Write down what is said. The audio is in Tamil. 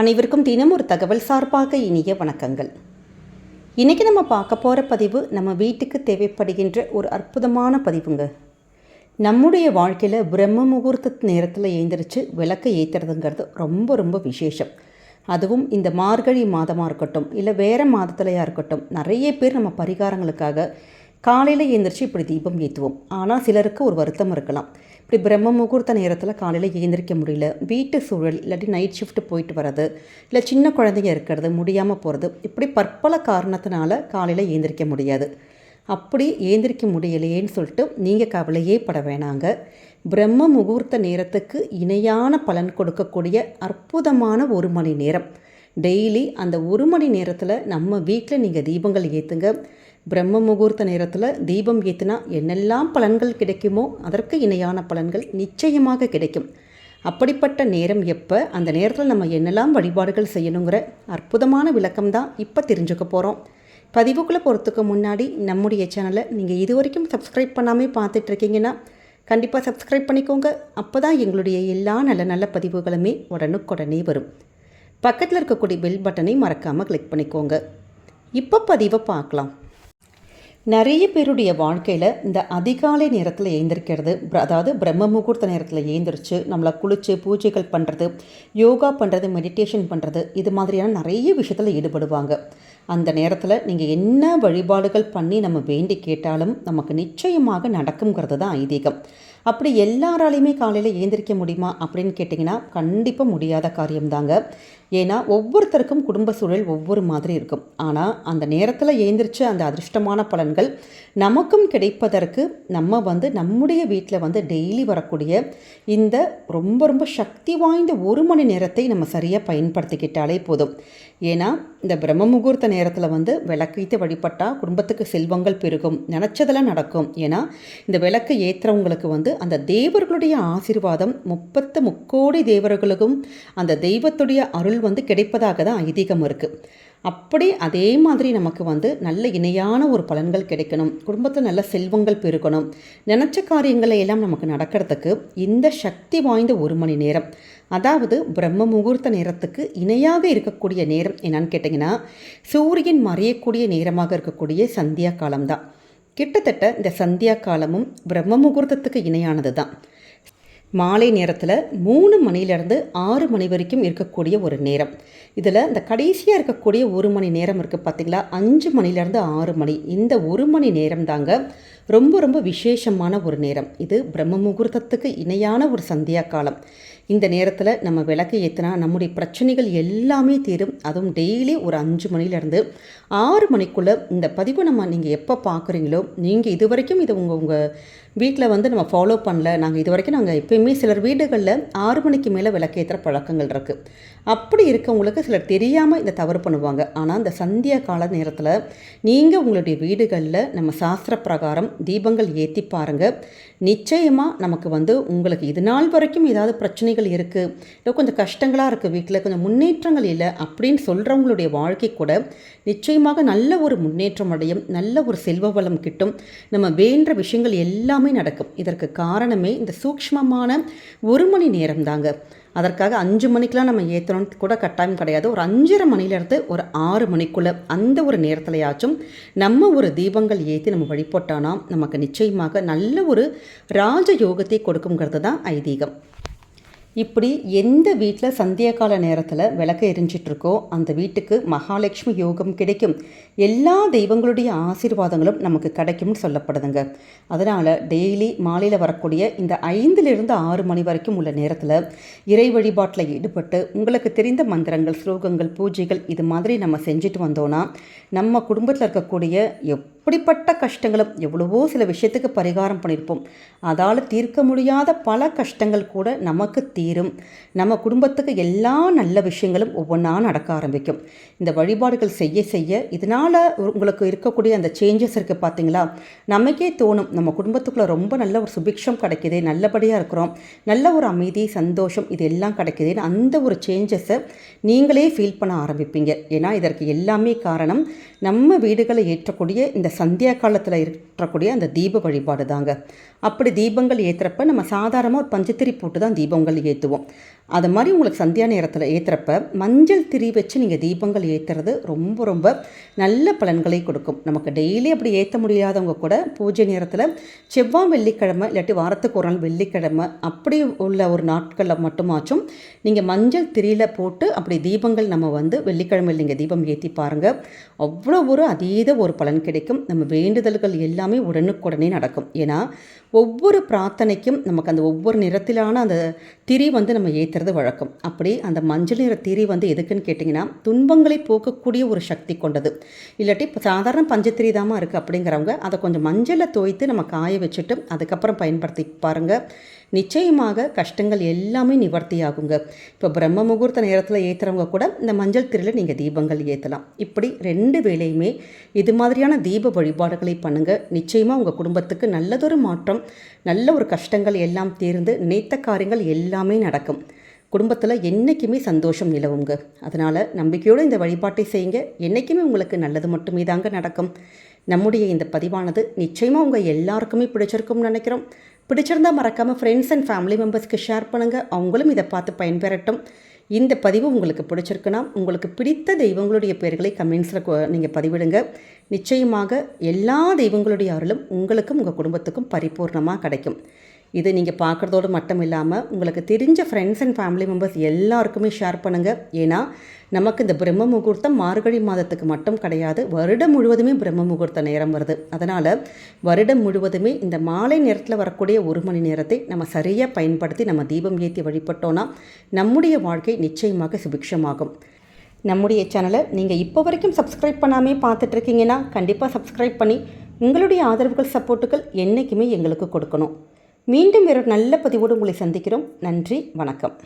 அனைவருக்கும் தினம் ஒரு தகவல் சார்பாக இனிய வணக்கங்கள். இன்றைக்கி நம்ம பார்க்க போகிற பதிவு நம்ம வீட்டுக்கு தேவைப்படுகின்ற ஒரு அற்புதமான பதிவுங்க. நம்முடைய வாழ்க்கையில் பிரம்ம முகூர்த்த நேரத்தில் எழுந்திரிச்சு விளக்கை ஏற்றுறதுங்கிறது ரொம்ப ரொம்ப விசேஷம். அதுவும் இந்த மார்கழி மாதமாக இருக்கட்டும் இல்லை வேறு மாதத்துலையாக இருக்கட்டும் நிறைய பேர் நம்ம பரிகாரங்களுக்காக காலையில் எழுந்திரிச்சு இப்படி தீபம் ஏற்றுவோம் ஆனால் சிலருக்கு ஒரு வருத்தம் இருக்கலாம். இப்படி பிரம்ம முகூர்த்த நேரத்தில் காலையில் எழுந்திரிக்க முடியல. வீட்டு சூழல் இல்லாட்டி நைட் ஷிஃப்ட் போயிட்டு வர்றது இல்லை சின்ன குழந்தைங்க இருக்கிறது முடியாமல் போகிறது இப்படி பற்பல காரணத்தினால காலையில் எழுந்திரிக்க முடியாது. அப்படி ஏந்திரிக்க முடியலையேன்னு சொல்லிட்டு நீங்கள் கவலையே பட வேணாங்க. பிரம்ம முகூர்த்த நேரத்துக்கு இணையான பலன் கொடுக்கக்கூடிய அற்புதமான ஒரு மணி நேரம். டெய்லி அந்த ஒரு மணி நேரத்தில் நம்ம வீட்டில் நீங்கள் தீபங்கள் ஏற்றுங்க பிரம்ம முகூர்த்த நேரத்தில் தீபம் ஏற்றினா என்னெல்லாம் பலன்கள் கிடைக்குமோ அதற்கு இணையான பலன்கள் நிச்சயமாக கிடைக்கும். அப்படிப்பட்ட நேரம் எப்போ அந்த நேரத்தில் நம்ம என்னெல்லாம் வழிபாடுகள் செய்யணுங்கிற அற்புதமான விளக்கம் தான் இப்போ தெரிஞ்சுக்க போகிறோம் பதிவுக்குள்ளே போகிறதுக்கு முன்னாடி நம்முடைய சேனலை நீங்கள் இது வரைக்கும் சப்ஸ்கிரைப் பண்ணாமல் பார்த்துட்ருக்கீங்கன்னா கண்டிப்பாக சப்ஸ்கிரைப் பண்ணிக்கோங்க. அப்போ தான் எங்களுடைய எல்லா நல்ல நல்ல பதிவுகளுமே உடனுக்குடனே வரும். பக்கத்தில் இருக்கக்கூடிய பெல் பட்டனை மறக்காமல் கிளிக் பண்ணிக்கோங்க. இப்போ பதிவை பார்க்கலாம். நிறைய பேருடைய வாழ்க்கையில் இந்த அதிகாலை நேரத்தில் எழுந்திருக்கிறது அதாவது பிரம்ம முகூர்த்த நேரத்தில் எழுந்திரிச்சு நம்மளை குளித்து பூஜைகள் பண்ணுறது யோகா பண்ணுறது மெடிடேஷன் பண்ணுறது இது மாதிரியான நிறைய விஷயத்தில் ஈடுபடுவாங்க. அந்த நேரத்தில் நீங்கள் என்ன வழிபாடுகள் பண்ணி நம்ம வேண்டி கேட்டாலும் நமக்கு நிச்சயமாக நடக்குங்கிறது தான் ஐதீகம். அப்படி எல்லாராலையுமே காலையில் ஏந்திரிக்க முடியுமா அப்படின்னு கேட்டிங்கன்னா கண்டிப்பாக முடியாத காரியம்தாங்க. ஏன்னா ஒவ்வொருத்தருக்கும் குடும்ப சூழல் ஒவ்வொரு மாதிரி இருக்கும். ஆனால் அந்த நேரத்தில் ஏந்திரிச்ச அந்த அதிர்ஷ்டமான பலன்கள் நமக்கும் கிடைப்பதற்கு நம்ம வந்து நம்முடைய வீட்டில் வந்து டெய்லி வரக்கூடிய இந்த ரொம்ப ரொம்ப சக்தி வாய்ந்த ஒரு மணி நேரத்தை நம்ம சரியாக பயன்படுத்திக்கிட்டாலே போதும். ஏன்னா இந்த பிரம்ம முகூர்த்த நேரத்தில் வந்து விளக்கீத்து வழிபட்டால் குடும்பத்துக்கு செல்வங்கள் பெருகும். நினச்சதெல்லாம் நடக்கும். ஏன்னா இந்த விளக்கு ஏற்றுறவங்களுக்கு வந்து அந்த தேவர்களுடைய ஆசீர்வாதம் முப்பத்து முக்கோடி தேவர்களுக்கும் அந்த தெய்வத்துடைய அருள் வந்து கிடைப்பதாக தான் ஐதீகம் இருக்குது அப்படி அதே மாதிரி நமக்கு வந்து நல்ல இணையான ஒரு பலன்கள் கிடைக்கணும். குடும்பத்தில் நல்ல செல்வங்கள் பெருகணும். நினச்ச காரியங்களை எல்லாம் நமக்கு நடக்கிறதுக்கு இந்த சக்தி வாய்ந்த ஒரு மணி நேரம். அதாவது பிரம்ம முகூர்த்த நேரத்துக்கு இணையாக இருக்கக்கூடிய நேரம் என்னன்னு கேட்டிங்கன்னா சூரியன் மறையக்கூடிய நேரமாக இருக்கக்கூடிய சந்தியா காலம்தான். கிட்டத்தட்ட இந்த சந்தியா காலமும் பிரம்ம முகூர்த்தத்துக்கு இணையானது தான் மாலை நேரத்தில் மூணு மணிலேருந்து ஆறு மணி வரைக்கும் இருக்கக்கூடிய ஒரு நேரம். இதில் இந்த கடைசியாக இருக்கக்கூடிய ஒரு மணி நேரம் இருக்குது பார்த்தீங்களா அஞ்சு மணிலேருந்து ஆறு மணி. இந்த ஒரு மணி நேரம் தாங்க ரொம்ப ரொம்ப விசேஷமான ஒரு நேரம். இது பிரம்ம முகூர்த்தத்துக்கு இணையான ஒரு சந்தியா காலம் இந்த நேரத்தில் நம்ம விளக்கு ஏற்றினா நம்முடைய பிரச்சனைகள் எல்லாமே தீரும். அதுவும் டெய்லி ஒரு அஞ்சு மணிலேருந்து ஆறு மணிக்குள்ளே இந்த பதிவை நம்ம நீங்கள் எப்போ பார்க்குறீங்களோ நீங்கள் இது வரைக்கும் இதை உங்கள் உங்கள் வீட்டில் வந்து நம்ம ஃபாலோ பண்ணல. நாங்கள் இது வரைக்கும் நாங்கள் எப்பயுமே சிலர் வீடுகளில் ஆறு மணிக்கு மேலே விளக்கேற்றுற பழக்கங்கள் இருக்குது அப்படி இருக்கவங்களுக்கு சிலர் தெரியாமல் இந்த தவறு பண்ணுவாங்க. ஆனால் இந்த சந்தியா கால நேரத்தில் நீங்கள் உங்களுடைய வீடுகளில் நம்ம சாஸ்திர பிரகாரம் தீபங்கள் ஏற்றி பாருங்கள் நிச்சயமாக நமக்கு வந்து உங்களுக்கு இது நாள் வரைக்கும் ஏதாவது பிரச்சனைகள் இருக்குது இல்லை கொஞ்சம் கஷ்டங்களாக இருக்குது வீட்டில் கொஞ்சம் முன்னேற்றங்கள் இல்லை அப்படின்னு சொல்கிறவங்களுடைய வாழ்க்கை கூட நிச்சயமாக நல்ல ஒரு முன்னேற்றம் அடையும் நல்ல ஒரு செல்வ வளம் கிட்டும். நம்ம வேண்ட விஷயங்கள் எல்லாமே நடக்கும். இதற்கு காரணமே இந்த சூக்ஷ்மமான ஒரு மணி நேரம் தாங்க அதற்காக அஞ்சு மணிக்கெலாம் நம்ம ஏற்றணும்னு கூட கட்டாயம் கிடையாது. ஒரு அஞ்சரை மணிலேருந்து ஒரு ஆறு மணிக்குள்ளே அந்த ஒரு நேரத்துலையாச்சும் நம்ம ஒரு தீபங்கள் ஏற்றி நம்ம வழிபட்டோன்னா நமக்கு நிச்சயமாக நல்ல ஒரு ராஜ யோகத்தை கொடுக்குங்கிறது தான் ஐதீகம். இப்படி எந்த வீட்டில் சந்தியகால நேரத்தில் விளக்கு எரிஞ்சிட்ருக்கோ அந்த வீட்டுக்கு மகாலட்சுமி யோகம் கிடைக்கும். எல்லா தெய்வங்களுடைய ஆசீர்வாதங்களும் நமக்கு கிடைக்கும்னு சொல்லப்படுதுங்க. அதனால் டெய்லி மாலையில் வரக்கூடிய இந்த ஐந்திலிருந்து ஆறு மணி வரைக்கும் உள்ள நேரத்தில் இறை வழிபாட்டில் ஈடுபட்டு உங்களுக்கு தெரிந்த மந்திரங்கள் ஸ்லோகங்கள் பூஜைகள் இது மாதிரி நம்ம செஞ்சுட்டு வந்தோன்னா நம்ம குடும்பத்தில் இருக்கக்கூடிய இப்படிப்பட்ட கஷ்டங்களும் எவ்வளவோ சில விஷயத்துக்கு பரிகாரம் பண்ணியிருப்போம். அதால் தீர்க்க முடியாத பல கஷ்டங்கள் கூட நமக்கு தீரும். நம்ம குடும்பத்துக்கு எல்லா நல்ல விஷயங்களும் ஒவ்வொன்றா நடக்க ஆரம்பிக்கும். இந்த வழிபாடுகள் செய்ய செய்ய இதனால் உங்களுக்கு இருக்கக்கூடிய அந்த சேஞ்சஸ் இருக்குது பார்த்தீங்களா நமக்கே தோணும் நம்ம குடும்பத்துக்குள்ளே ரொம்ப நல்ல ஒரு சுபிக்ஷம் கிடைக்கிது நல்லபடியாக இருக்கிறோம் நல்ல ஒரு அமைதி சந்தோஷம் இது எல்லாம் கிடைக்கிதுன்னு அந்த ஒரு சேஞ்சஸை நீங்களே ஃபீல் பண்ண ஆரம்பிப்பீங்க. ஏன்னா இதற்கு எல்லாமே காரணம் நம்ம வீடுகளை ஏற்றக்கூடிய இந்த சந்தியா காலத்தில் இருக்கக்கூடிய அந்த தீப வழிபாடு தாங்க அப்படி தீபங்கள் ஏற்றுறப்ப நம்ம சாதாரணமாக ஒரு பஞ்சத்திரி போட்டு தான் தீபங்கள் ஏற்றுவோம் அது மாதிரி உங்களுக்கு சந்தியா நேரத்தில் ஏற்றுறப்ப மஞ்சள் திரி வச்சு நீங்கள் தீபங்கள் ஏற்றுறது ரொம்ப ரொம்ப நல்ல பலன்களை கொடுக்கும். நமக்கு டெய்லி அப்படி ஏற்ற முடியாதவங்க கூட பூஜை நேரத்தில் செவ்வாய் வெள்ளிக்கிழமை இல்லாட்டி வாரத்துக்கு ஒரு நாள் வெள்ளிக்கிழமை அப்படி உள்ள ஒரு நாட்களில் மட்டுமாச்சும் நீங்கள் மஞ்சள் திரியில் போட்டு அப்படி தீபங்கள் நம்ம வந்து வெள்ளிக்கிழமையில் நீங்கள் தீபம் ஏற்றி பாருங்கள் அவ்வளோ ஒரு அதீத ஒரு பலன் கிடைக்கும். நம்ம வேண்டுதல்கள் எல்லாமே உடனுக்குடனே நடக்கும். ஏன்னா ஒவ்வொரு பிரார்த்தனைக்கும் நமக்கு அந்த ஒவ்வொரு நிறத்திலான அந்த திரி வந்து நம்ம ஏற்றுறது வழக்கம். அப்படி அந்த மஞ்சள் நிற திரி வந்து எதுக்குன்னு கேட்டிங்கன்னா துன்பங்களை போக்கக்கூடிய ஒரு சக்தி கொண்டது. இல்லாட்டி இப்போ சாதாரண பஞ்சத்திரி தாமா இருக்குது அப்படிங்கிறவங்க அதை கொஞ்சம் மஞ்சளை தோய்த்து நம்ம காய வச்சுட்டு அதுக்கப்புறம் பயன்படுத்தி பாருங்கள் நிச்சயமாக கஷ்டங்கள் எல்லாமே நிவர்த்தி ஆகுங்க இப்போ பிரம்ம முகூர்த்த நேரத்தில் ஏற்றுறவங்க கூட இந்த மஞ்சள் திரியில் நீங்கள் தீபங்கள் ஏற்றலாம் இப்படி ரெண்டு வேளையுமே இது மாதிரியான தீப வழிபாடுகளை பண்ணுங்கள் நிச்சயமாக உங்கள் குடும்பத்துக்கு நல்லதொரு மாற்றம் நல்ல ஒரு கஷ்டங்கள் எல்லாம் தீர்ந்து நினைத்த காரியங்கள் எல்லாமே நடக்கும். குடும்பத்தில் என்றைக்குமே சந்தோஷம் நிலவுங்க. அதனால் நம்பிக்கையோடு இந்த வழிபாட்டை செய்யுங்க. என்றைக்குமே உங்களுக்கு நல்லது மட்டுமே தாங்க நடக்கும். நம்முடைய இந்த பதிவானது நிச்சயமாக உங்கள் எல்லாருக்குமே பிடிச்சிருக்கும்னு நினைக்கிறோம். பிடிச்சிருந்தா மறக்காமல் ஃப்ரெண்ட்ஸ் அண்ட் ஃபேமிலி மெம்பர்ஸ்க்கு ஷேர் பண்ணுங்கள் அவங்களும் இதை பார்த்து பயன்பெறட்டும். இந்த பதிவு உங்களுக்கு பிடிச்சிருக்குன்னா உங்களுக்கு பிடித்த தெய்வங்களுடைய பெயர்களை கமெண்ட்ஸில் நீங்கள் பதிவிடுங்க. நிச்சயமாக எல்லா தெய்வங்களுடைய அருளும் உங்களுக்கும் உங்கள் குடும்பத்துக்கும் பரிபூர்ணமாக கிடைக்கும். இது நீங்கள் பார்க்குறதோடு மட்டும் இல்லாமல் உங்களுக்கு தெரிஞ்ச ஃப்ரெண்ட்ஸ் அண்ட் ஃபேமிலி மெம்பர்ஸ் எல்லாருக்குமே ஷேர் பண்ணுங்கள் ஏன்னா நமக்கு இந்த பிரம்ம முகூர்த்தம் மார்கழி மாதத்துக்கு மட்டும் கிடையாது. வருடம் முழுவதுமே பிரம்ம முகூர்த்த நேரம் வருது. அதனால் வருடம் முழுவதுமே இந்த மாலை நேரத்தில் வரக்கூடிய ஒரு மணி நேரத்தை நம்ம சரியாக பயன்படுத்தி நம்ம தீபம் ஏற்றி வழிபட்டோன்னா நம்முடைய வாழ்க்கை நிச்சயமாக சுபிக்ஷமாகும். நம்முடைய சேனலை நீங்கள் இப்போ வரைக்கும் சப்ஸ்கிரைப் பண்ணாமே பார்த்துட்ருக்கீங்கன்னா கண்டிப்பாக சப்ஸ்கிரைப் பண்ணி உங்களுடைய ஆதரவுகள் சப்போர்ட்டுகள் என்றைக்குமே எங்களுக்கு கொடுக்கணும். மீண்டும் வேறு நல்ல பதிவோடு உங்களை சந்திக்கிறோம். நன்றி வணக்கம்.